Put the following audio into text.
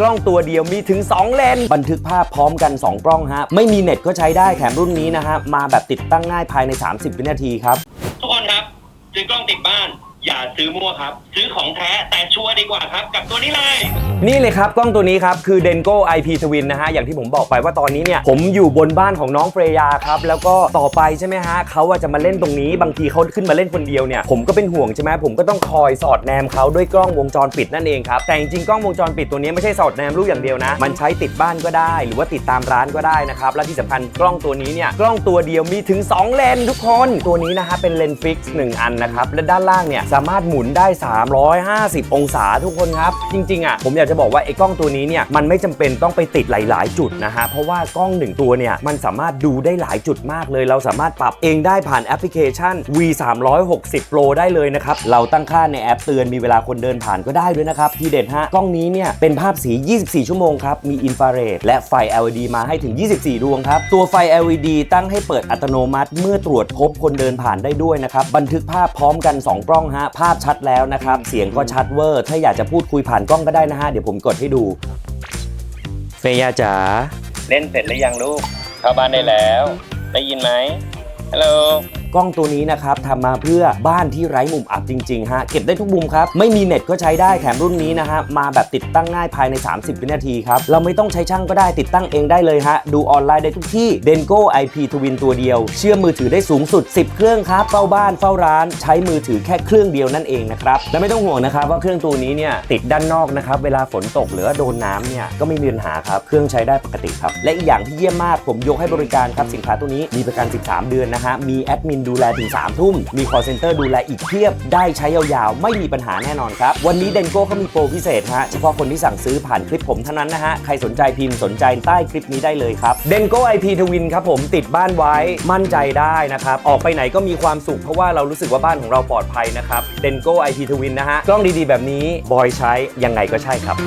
กล้องตัวเดียวมีถึง 2 เลน บันทึกภาพพร้อมกัน 2 กล้องฮะ ไม่มีเน็ตก็ใช้ได้แถมรุ่นนี้นะฮะ มาแบบติดตั้งง่ายภายใน 30 วินาทีครับ ทุกคนครับ ซื้อกล้องติดบ้าน อย่าซื้อมั่วครับ ซื้อของแท้แต่ชัวร์ดีกว่าครับ กับตัวนี้เลย นี่เลยครับกล้องตัวนี้ครับ คือ Denko IP Twin นะฮะ อย่างที่ผมบอกไปว่าตอนนี้เนี่ย ผมอยู่บนบ้านของน้องเฟรยาครับ แล้วก็ต่อไปใช่ไหมฮะเขาอะจะมาเล่นตรงนี้ บางทีเขาขึ้นมาเล่นคนเดียวเนี่ย ผมก็เป็นห่วงใช่ไหมผมก็ต้องคอยสอดแนมเขาด้วยกล้องวงจรปิดนั่นเองครับ แต่จริงๆกล้องวงจรปิดตัวนี้ไม่ใช่สอดแนมลูกอย่างเดียวนะ มันใช้ติดบ้านก็ได้ หรือว่าติดตามร้านก็ได้นะครับ และที่สำคัญกล้องตัวนี้เนี่ย กล้องตัวเดียวมีถึง 2 เลนทุกคน ตัวนี้นะฮะเป็นเลนฟิกซ์หนึ่งอันนะครับ และด้านล่างเนี่ยสามารถหมุนได้ 350 องศาทุกคนครับ จริงๆอะผมอยากจะบอกว่าไอ้กล้องตัวนี้เนี่ยมันไม่จำเป็นต้องไปติดหลาย ๆ จุดนะฮะเพราะว่ากล้องหนึ่งตัวเนี่ยมันสามารถดูได้หลายจุดมากเลย เราสามารถปรับเองได้ผ่านแอปพลิเคชัน V 3 6 0 Pro ได้เลยนะครับเราตั้งค่าในแอปเตือนมีเวลาคนเดินผ่านก็ได้ด้วยนะครับทีเด็ดฮะกล้องนี้เนี่ยเป็นภาพสี 24 ชั่วโมงครับมีอินฟราเรดและไฟ LED มาให้ถึง 24 ดวงครับตัวไฟ LED ตั้งให้เปิดอัตโนมัติเมื่อตรวจพบคนเดินผ่านได้ด้วยนะครับบันทึกภาพพร้อมกัน 2 กล้องฮะภาพชัดแล้วนะครับเสียงก็ชัดเวอร์ ถ้าอยากจะพูดคุยผ่านกล้องก็ได้นะฮะเดี๋ยวผมกดให้ดู เฟยาจ๋าเล่นเสร็จหรือยังลูกเข้าบ้านได้แล้ว ได้ยินไหมฮัลโหล กล้องตัวนี้นะครับทำมาเพื่อบ้านที่ไร้มุมอับจริงๆฮะเก็บได้ทุกมุมครับไม่มีเน็ตก็ใช้ได้แถมรุ่นนี้นะฮะมาแบบติดตั้งง่ายภายใน 30 วินาทีครับเราไม่ต้องใช้ช่างก็ได้ติดตั้งเองได้เลยฮะดูออนไลน์ได้ทุกที่ Denko IP Twin ตัวเดียว เชื่อมมือถือได้สูงสุด 10 เครื่องครับเฝ้าบ้านเฝ้าร้าน ใช้มือถือแค่เครื่องเดียวนั่นเองนะครับและไม่ต้องห่วงนะครับว่าเครื่องตัวนี้เนี่ยติดด้านนอกนะครับเวลาฝนตกหรือโดนน้ำเนี่ยก็ไม่มีปัญหาครับเครื่องใช้ได้ปกติครับและอีกอย่างที่เยี่ยมมากผมยกให้บริการครับสินค้าตัวนี้มีประกัน 13 เดือนนะฮะมีแอดมินดูแลถึง 3 ทุ่ม มี call center ดูแลอีกเพียบ ได้ใช้ยาวๆ ไม่มีปัญหาแน่นอนครับ วันนี้เดนโก้เขามีโปรพิเศษฮะ เฉพาะคนที่สั่งซื้อผ่านคลิปผมเท่านั้นนะฮะ ใครสนใจพิมพ์สนใจใต้คลิปนี้ได้เลยครับเดนโก้ IP Twin ครับผมติดบ้านไว้มั่นใจได้นะครับ ออกไปไหนก็มีความสุขเพราะว่าเรารู้สึกว่าบ้านของเราปลอดภัยนะครับเดนโก้ IP Twin นะฮะกล้องดีๆ แบบนี้บอยใช้ยังไงก็ใช่ครับ